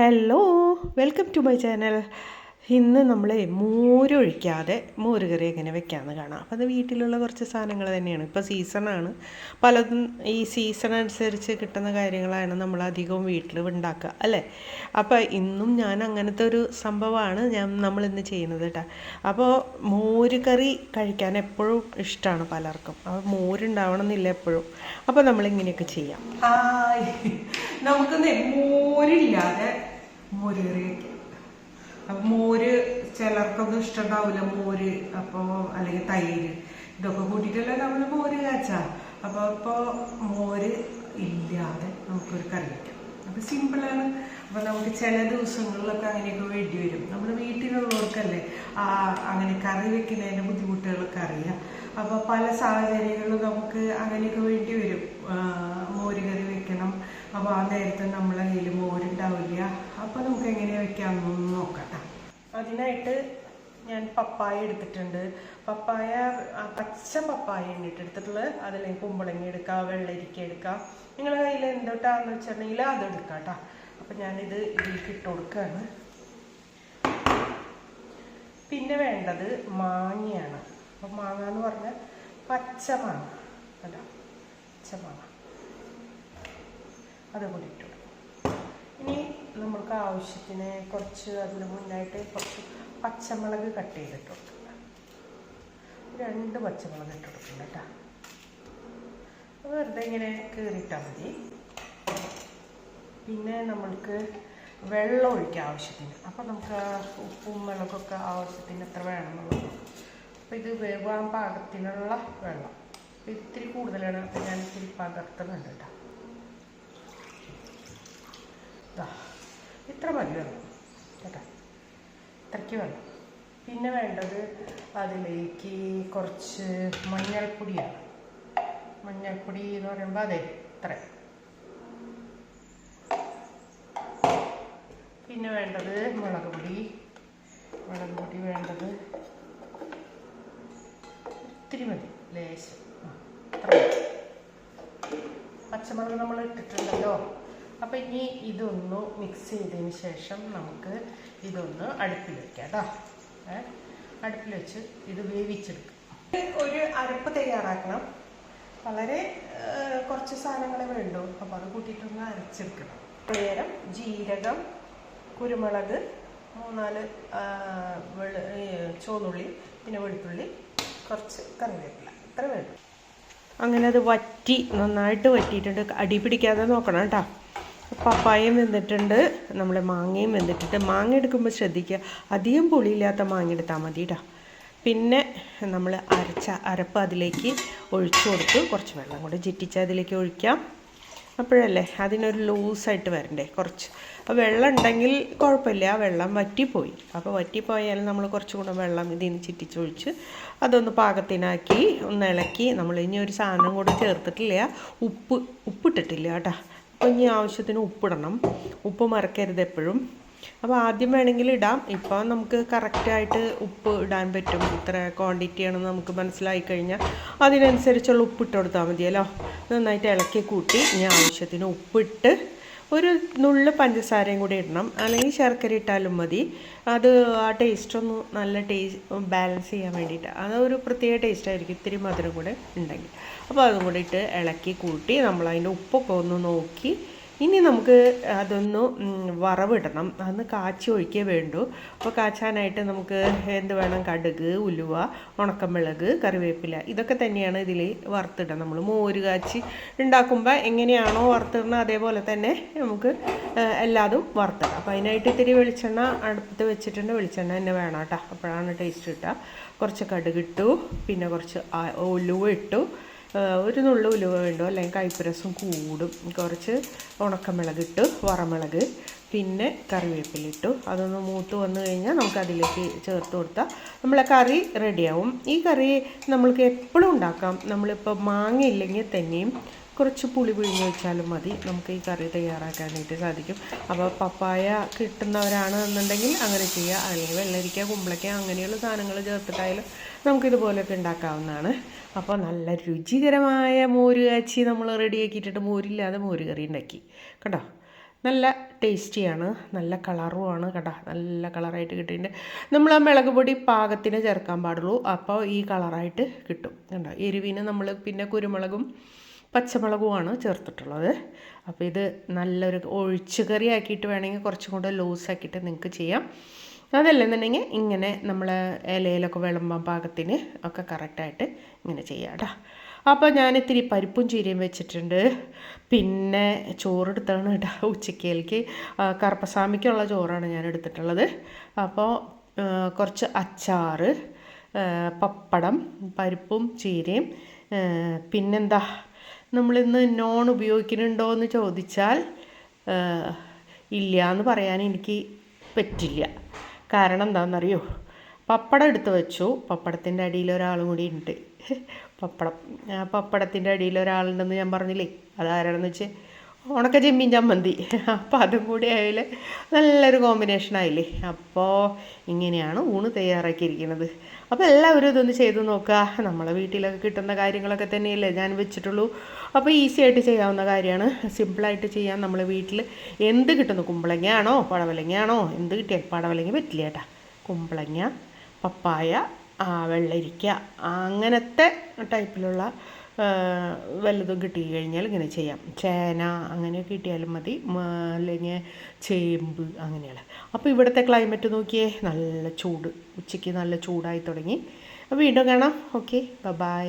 Hello welcome to my channel ഇന്ന് നമ്മൾ മോരൊഴിക്കാതെ മോര് കറി എങ്ങനെ വെക്കാമെന്ന് കാണാം. അപ്പോൾ അത് വീട്ടിലുള്ള കുറച്ച് സാധനങ്ങൾ തന്നെയാണ്. ഇപ്പോൾ സീസണാണ് പലതും ഈ സീസൺ അനുസരിച്ച് കിട്ടുന്ന കാര്യങ്ങളാണ് നമ്മൾ അധികവും വീട്ടിൽ ഉണ്ടാക്കുക അല്ലേ? അപ്പോൾ ഇന്നും ഞാൻ അങ്ങനത്തെ ഒരു സംഭവമാണ് ഞാൻ നമ്മൾ ഇന്ന് ചെയ്യുന്നത് കേട്ടോ. അപ്പോൾ മോര് കറി കഴിക്കാൻ എപ്പോഴും ഇഷ്ടമാണ് പലർക്കും. അപ്പോൾ മോരുണ്ടാവണം എന്നില്ല എപ്പോഴും അപ്പോൾ നമ്മളിങ്ങനെയൊക്കെ ചെയ്യാം. നമുക്കൊന്ന് മോരില്ലാതെ മോര് കറി വെക്കാം. അപ്പം മോര് ചിലർക്കൊന്നും ഇഷ്ടമുണ്ടാവില്ല മോര് അപ്പോൾ അല്ലെങ്കിൽ തൈര്. ഇതൊക്കെ കൂട്ടിയിട്ടല്ലേ നമ്മൾ മോര് കാച്ച. അപ്പോൾ ഇപ്പോൾ മോര് ഇല്ലാതെ നമുക്കൊരു കറി വയ്ക്കാം അപ്പോൾ സിമ്പിളാണ് അപ്പോൾ നമുക്ക് ചില ദിവസങ്ങളിലൊക്കെ അങ്ങനെയൊക്കെ വേണ്ടി വരും. നമ്മുടെ വീട്ടിലുള്ളവർക്കല്ലേ അങ്ങനെ കറി വെക്കുന്നതിന്റെ ബുദ്ധിമുട്ടുകളൊക്കെ അറിയാം. അപ്പോൾ പല സാഹചര്യങ്ങളിലും നമുക്ക് അങ്ങനെയൊക്കെ വേണ്ടി വരും. മോര് കറി വെക്കണം. അപ്പോൾ ആ നേരത്തെ നമ്മളെ കയ്യിൽ മോരുണ്ടാവില്ല. അപ്പോൾ നമുക്ക് എങ്ങനെ വെക്കാമെന്നൊന്ന് നോക്കാം ട്ടോ. അതിനായിട്ട് ഞാൻ പപ്പായ എടുത്തിട്ടുണ്ട്. പപ്പായ പച്ച പപ്പായ ഉണ്ട് എടുത്തിട്ടുള്ളത്. അതിലേക്ക് കുമ്പളങ്ങി എടുക്കാം വെള്ളരിക്ക എടുക്കാം. നിങ്ങളുടെ കയ്യിൽ എന്തോട്ടാന്ന് വെച്ചിട്ടുണ്ടെങ്കിൽ അത് എടുക്കാം കേട്ടോ. അപ്പം ഞാനിത് ഇതിലേക്ക് ഇട്ട് കൊടുക്കുകയാണ്. പിന്നെ വേണ്ടത് മാങ്ങയാണ്. അപ്പം മാങ്ങ എന്ന് പറഞ്ഞാൽ പച്ച മാങ്ങ. അല്ല പച്ച മാങ്ങ. അത് കൂടി ഇനി നമുക്ക് ആവശ്യത്തിന് കുറച്ച് അതിന് മുന്നായിട്ട് കുറച്ച് പച്ചമുളക് കട്ട് ചെയ്തിട്ട്. കൊടുക്കുക രണ്ട് പച്ചമുളക് ഇട്ട് കൊടുക്കണം കേട്ടോ വെറുതെ ഇങ്ങനെ കീറിയിട്ടാൽ മതി. പിന്നെ നമ്മൾക്ക് വെള്ളം ഒഴിക്കുക ആവശ്യത്തിന്. അപ്പം നമുക്ക് ഉപ്പും വെള്ളമൊക്കെ ആവശ്യത്തിന് എത്ര വേണമെന്നുള്ളത്. അപ്പോൾ ഇത് വേവാൻ പാകത്തിനുള്ള വെള്ളം. അപ്പോൾ ഇത്തിരി കൂടുതലാണ്. അപ്പോൾ ഞാൻ ഇത്തിരി പകർത്തുന്നുണ്ട് കേട്ടോ ഇത്ര മതി വെള്ളം കേട്ടോ? ഇത്രയ്ക്ക് വെള്ളം പിന്നെ വേണ്ടത് അതിലേക്ക് കുറച്ച് മഞ്ഞൾപ്പൊടിയാണ് മഞ്ഞൾപ്പൊടി എന്ന് പറയുമ്പോൾ അതെ ഇത്ര. പിന്നെ വേണ്ടത് മുളക് പൊടി. മുളക് പൊടി വേണ്ടത് ഒത്തിരി മതി ലേശം. പച്ചമുളക് നമ്മൾ ഇട്ടിട്ടുണ്ടല്ലോ. അപ്പം ഇനി ഇതൊന്ന് മിക്സ് ചെയ്തതിന് ശേഷം നമുക്ക് ഇതൊന്ന് അടുപ്പിൽ വെക്കാം കേട്ടോ ഏ? അടുപ്പിൽ വെച്ച് ഇത് വേവിച്ചെടുക്കും. ഒരു അരപ്പ് തയ്യാറാക്കണം. വളരെ കുറച്ച് സാധനങ്ങളെ വേണ്ടൂ. അപ്പോൾ അത് കൂട്ടിയിട്ടൊന്ന് അരച്ചെടുക്കണം. നേരം ജീരകം കുരുമുളക് മൂന്നാൽ വെളു ചുവന്നുള്ളി പിന്നെ വെളുത്തുള്ളി കുറച്ച് കറിവേപ്പില. ഇത്ര വേണ്ടു. അങ്ങനെ അത് വറ്റി നന്നായിട്ട് വറ്റിയിട്ടുണ്ട്. അടി പിടിക്കാതെ നോക്കണം കേട്ടോ. പപ്പായയും വെന്തിട്ടുണ്ട് നമ്മൾ മാങ്ങയും വെന്തിട്ടുണ്ട്. മാങ്ങ എടുക്കുമ്പോൾ ശ്രദ്ധിക്കുക അധികം പുളിയില്ലാത്ത മാങ്ങ എടുത്താൽ മതി കേട്ടോ പിന്നെ നമ്മൾ അരച്ച അരപ്പ് അതിലേക്ക് ഒഴിച്ചു കൊടുത്ത്. കുറച്ച് വെള്ളം കൂടെ ചിറ്റിച്ച് അതിലേക്ക് ഒഴിക്കാം. അപ്പോഴല്ലേ അതിനൊരു ലൂസായിട്ട് വരണ്ടേ കുറച്ച്. അപ്പോൾ വെള്ളം ഉണ്ടെങ്കിൽ കുഴപ്പമില്ല വെള്ളം വറ്റിപ്പോയി. അപ്പോൾ വറ്റിപ്പോയാൽ നമ്മൾ കുറച്ചും കൂടെ വെള്ളം ഇതിൽ നിന്ന് ചിറ്റിച്ചൊഴിച്ച് അതൊന്ന് പാകത്തിനാക്കി ഒന്ന് ഇളക്കി. നമ്മൾ ഇനി ഒരു സാധനം കൂടെ ചേർത്തിട്ടില്ല. ഉപ്പ് ഉപ്പിട്ടിട്ടില്ല കേട്ടോ. അപ്പോൾ ഇനി ആവശ്യത്തിന് ഉപ്പിടണം. ഉപ്പ് മറക്കരുത് എപ്പോഴും. അപ്പോൾ ആദ്യം വേണമെങ്കിൽ ഇടാം. ഇപ്പോൾ നമുക്ക് കറക്റ്റായിട്ട് ഉപ്പ് ഇടാൻ പറ്റും. ഇത്ര ക്വാണ്ടിറ്റി ആണെന്ന് നമുക്ക് മനസ്സിലായി കഴിഞ്ഞാൽ അതിനനുസരിച്ചുള്ള ഉപ്പ് ഇട്ട് കൊടുത്താൽ മതിയല്ലോ. നന്നായിട്ട് ഇളക്കി കൂട്ടി ഇനി ആവശ്യത്തിന് ഉപ്പിട്ട് ഒരു നുള്ളു പഞ്ചസാരയും കൂടി ഇടണം. അല്ലെങ്കിൽ ശർക്കര ഇട്ടാലും മതി. അത് ആ ടേസ്റ്റ് ഒന്ന് നല്ല ടേസ്റ്റ് ബാലൻസ് ചെയ്യാൻ വേണ്ടിയിട്ട്. അത് ഒരു പ്രത്യേക ടേസ്റ്റ് ആയിരിക്കും ഇത്തിരി മധുരം കൂടെ ഉണ്ടെങ്കിൽ. അപ്പോൾ അതും കൂടി ഇട്ട് ഇളക്കി കൂട്ടി നമ്മൾ അതിന്റെ ഉപ്പൊക്കെ ഒന്ന് നോക്കി ഇനി നമുക്ക് അതൊന്ന് വറവിടണം. അതൊന്ന് കാച്ചി ഒഴിക്കേ വേണ്ടു. അപ്പോൾ കാച്ചാനായിട്ട് നമുക്ക് എന്ത് വേണം? കടുക് ഉലുവ ഉണക്കമുളക് കറിവേപ്പില. ഇതൊക്കെ തന്നെയാണ് ഇതിൽ വറുത്തിടുക. നമ്മൾ മോര് കാച്ചി ഉണ്ടാക്കുമ്പോൾ എങ്ങനെയാണോ വറുത്തിടുന്നത് അതേപോലെ തന്നെ നമുക്ക് എല്ലാതും വറുത്തിടാം. അപ്പോൾ അതിനായിട്ട് ഇത്തിരി വെളിച്ചെണ്ണ അടുപ്പത്ത് വെച്ചിട്ടുണ്ട്. വെളിച്ചെണ്ണ തന്നെ വേണം കേട്ടോ. അപ്പോഴാണ് ടേസ്റ്റ് കിട്ടുക. കുറച്ച് കടുകിട്ടു പിന്നെ കുറച്ച് ഉലുവ ഇട്ടു. ഒരു നുള്ളു ഉലുവ വേണ്ടു? അല്ലെങ്കിൽ കൈപ്പുരസം കൂടും. കുറച്ച് ഉണക്കമുളക് ഇട്ടു വറമുളക് പിന്നെ കറിവേപ്പില ഇട്ടു. അതൊന്ന് മൂത്ത് വന്നു കഴിഞ്ഞാൽ നമുക്ക് അതിലേക്ക് ചേർത്ത് കൊടുത്താൽ നമ്മളെ കറി റെഡിയാവും ഈ കറി നമ്മൾക്ക് എപ്പോഴും ഉണ്ടാക്കാം. നമ്മളിപ്പോൾ മാങ്ങയില്ലെങ്കിൽ തന്നെയും കുറച്ച് പുളി പിഴിഞ്ഞ് വെച്ചാലും മതി. നമുക്ക് ഈ കറി തയ്യാറാക്കാനായിട്ട് സാധിക്കും. അപ്പോൾ പപ്പായ കിട്ടുന്നവരാണ് എന്നുണ്ടെങ്കിൽ അങ്ങനെ ചെയ്യുക. അല്ലെങ്കിൽ വെള്ളരിക്ക കുമ്പളയ്ക്ക അങ്ങനെയുള്ള സാധനങ്ങൾ ചേർത്തിട്ടായാലും നമുക്കിതുപോലെയൊക്കെ ഉണ്ടാക്കാവുന്നതാണ്. അപ്പോൾ നല്ല രുചികരമായ മോര് കാച്ചി നമ്മൾ റെഡിയാക്കിയിട്ടിട്ട് മോരില്ലാതെ മോര് കറി ഉണ്ടാക്കി. കേട്ടോ നല്ല ടേസ്റ്റിയാണ്. നല്ല കളറുമാണ്. കേട്ടോ നല്ല കളറായിട്ട് കിട്ടിയിട്ടുണ്ട്. നമ്മൾ ആ മുളക് പൊടി പാകത്തിന് ചേർക്കാൻ പാടുള്ളൂ. അപ്പോൾ ഈ കളറായിട്ട് കിട്ടും. കണ്ടോ? എരിവിന് നമ്മൾ പിന്നെ കുരുമുളകും പച്ചമുളകുമാണ് ചേർത്തിട്ടുള്ളത്. അപ്പോൾ ഇത് നല്ലൊരു ഒഴിച്ച് കറി ആക്കിയിട്ട് വേണമെങ്കിൽ കുറച്ചും കൂടെ ലൂസാക്കിയിട്ട് നിങ്ങൾക്ക് ചെയ്യാം. അതല്ലെന്നുണ്ടെങ്കിൽ ഇങ്ങനെ നമ്മൾ ഇലയിലൊക്കെ വിളമ്പാൻ പാകത്തിന് ഒക്കെ കറക്റ്റായിട്ട് ഇങ്ങനെ ചെയ്യാം കേട്ടോ. അപ്പോൾ ഞാൻ ഇത്തിരി പരിപ്പും ചീരയും വെച്ചിട്ടുണ്ട്. പിന്നെ ചോറെടുത്താണ് കേട്ടോ ഉച്ചക്കേലേക്ക് കറുപ്പസ്വാമിക്കുള്ള ചോറാണ് ഞാൻ എടുത്തിട്ടുള്ളത്. അപ്പോൾ കുറച്ച് അച്ചാറ് പപ്പടം പരിപ്പും ചീരയും പിന്നെന്താ നമ്മളിന്ന് നോൺ ഉപയോഗിക്കുന്നുണ്ടോ എന്ന് ചോദിച്ചാൽ ഇല്ല എന്ന് പറയാൻ എനിക്ക് പറ്റില്ല. കാരണം എന്താണെന്നറിയോ പപ്പടം എടുത്ത് വെച്ചു. പപ്പടത്തിന്റെ അടിയിൽ ഒരാളും കൂടി ഉണ്ട്. പപ്പടം പപ്പടത്തിന്റെ അടിയിൽ ഒരാളുണ്ടെന്ന് ഞാൻ പറഞ്ഞില്ലേ? അതാരാണെന്ന് വെച്ചാൽ ഉണക്ക ചെമ്മീൻ ചമ്മന്തി. അപ്പോൾ അതും കൂടി ആയാൽ നല്ലൊരു കോമ്പിനേഷൻ ആയില്ലേ? അപ്പോൾ ഇങ്ങനെയാണ് ഊണ് തയ്യാറാക്കിയിരിക്കുന്നത്. അപ്പോൾ എല്ലാവരും ഇതൊന്ന് ചെയ്ത് നോക്കുക നമ്മളെ വീട്ടിലൊക്കെ കിട്ടുന്ന കാര്യങ്ങളൊക്കെ തന്നെയല്ലേ ഞാൻ വെച്ചിട്ടുള്ളൂ. അപ്പോൾ ഈസി ആയിട്ട് ചെയ്യാവുന്ന കാര്യമാണ്. സിമ്പിളായിട്ട് ചെയ്യാൻ നമ്മൾ വീട്ടിൽ എന്ത് കിട്ടുന്നു? കുമ്പളങ്ങയാണോ? പടവലങ്ങയാണോ? എന്ത് കിട്ടിയാൽ പടവലങ്ങ പറ്റില്ല കേട്ടാ. കുമ്പളങ്ങ പപ്പായ വെള്ളരിക്ക അങ്ങനത്തെ ടൈപ്പിലുള്ള വല്ലതും കിട്ടി കഴിഞ്ഞാൽ ഇങ്ങനെ ചെയ്യാം. ചേന അങ്ങനെ കിട്ടിയാലും മതി. അല്ലെങ്കിൽ ചേമ്പ് അങ്ങനെയുള്ള അപ്പോൾ ഇവിടുത്തെ ക്ലൈമറ്റ് നോക്കിയേ നല്ല ചൂട്. ഉച്ചയ്ക്ക് നല്ല ചൂടായി തുടങ്ങി. വീണ്ടും കാണാം. Okay bye